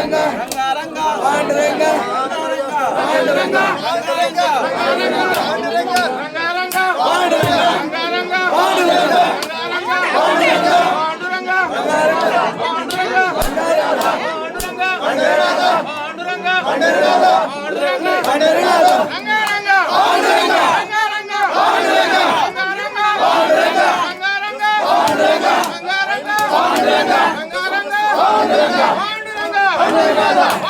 రంగారంగా Panduranga Panduranga Panduranga Panduranga Panduranga Panduranga Hallelujah. 하자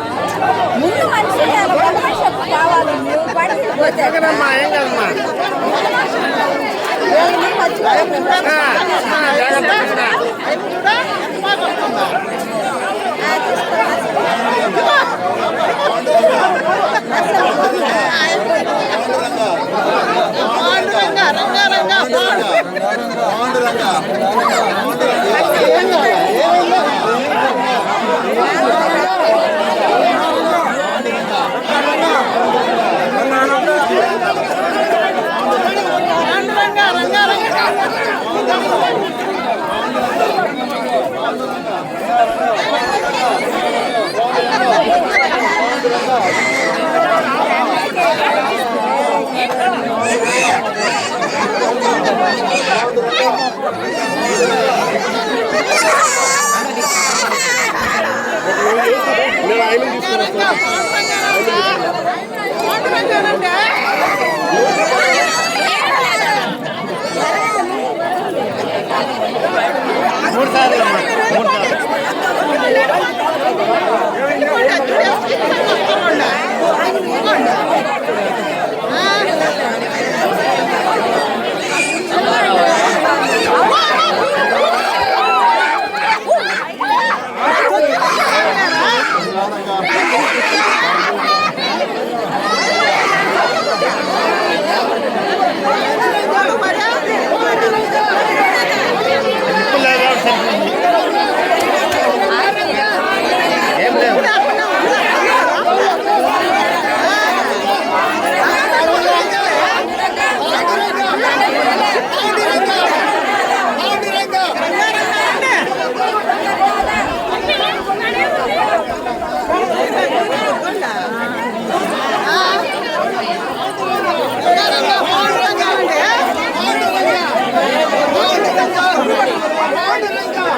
ముందు మనిషి కావాలి పడిపోతే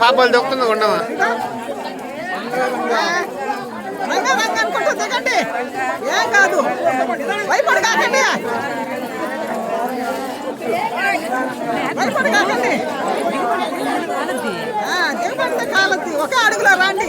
పాపాలు దొక్కుతుంది ఉండమా ఒక ఏం కాదు అడుగులో రాండి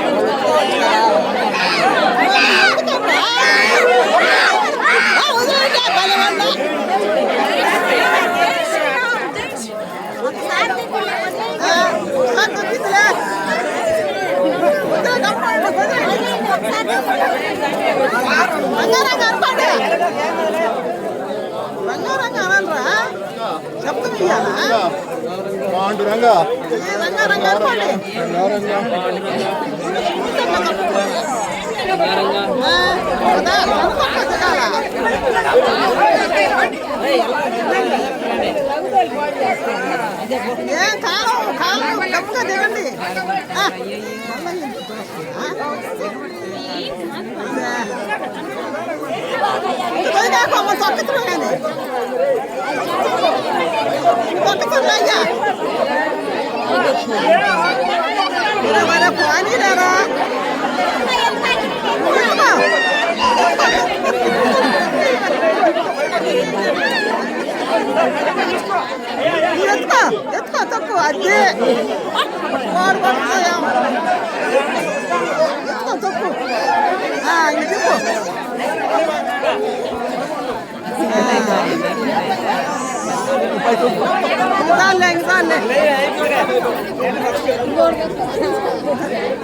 పాండురంగ రంగ రంగ రంగ రంగ Mira, para Juan y Lara. Yatma, yatma, takut aja. Baru baru saya. Yatma, takut. Ah, ini tu. Zalen, zalen.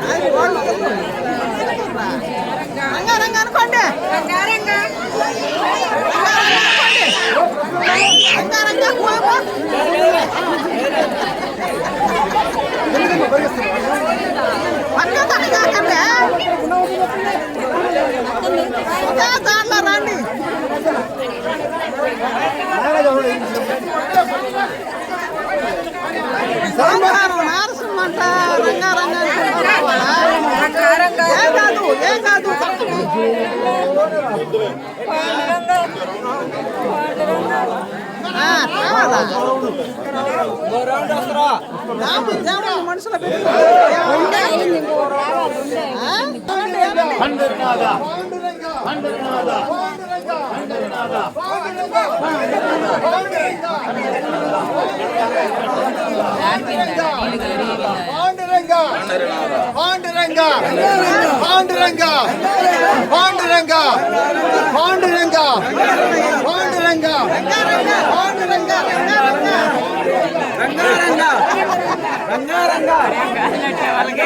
Ay, bu arada. అనుకోండి దాంట్లో రండి మనుషుల పాండురంగా பாண்டுரங்கா பாண்டுரங்கா பாண்டுரங்கா பாண்டுரங்கா பாண்டுரங்கா பாண்டுரங்கா பாண்டுரங்கா ரங்கா ரங்கா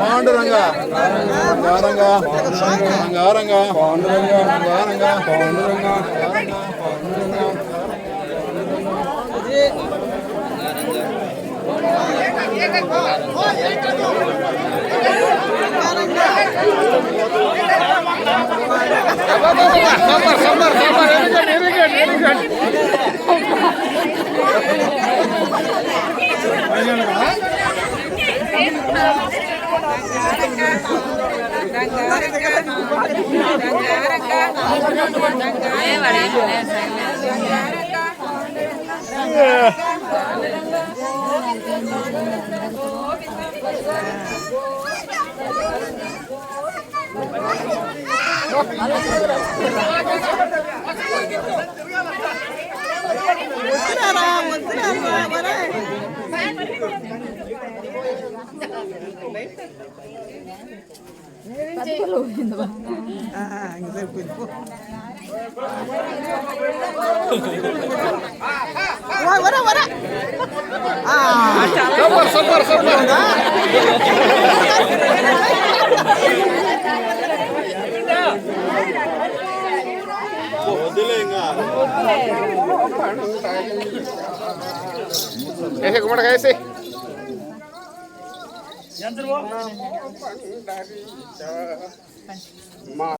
பாண்டுரங்கா யாரங்கா யாரங்கா பாண்டுரங்கா யாரங்கா பாண்டுரங்கா பாண்டுரங்கா பாண்டுரங்கா వస్తున్నారా వస్తున్నారా வர வர சூப்பர் சூப்பர் சூப்பர் ऐसे घुमड़ எந்திருவோம்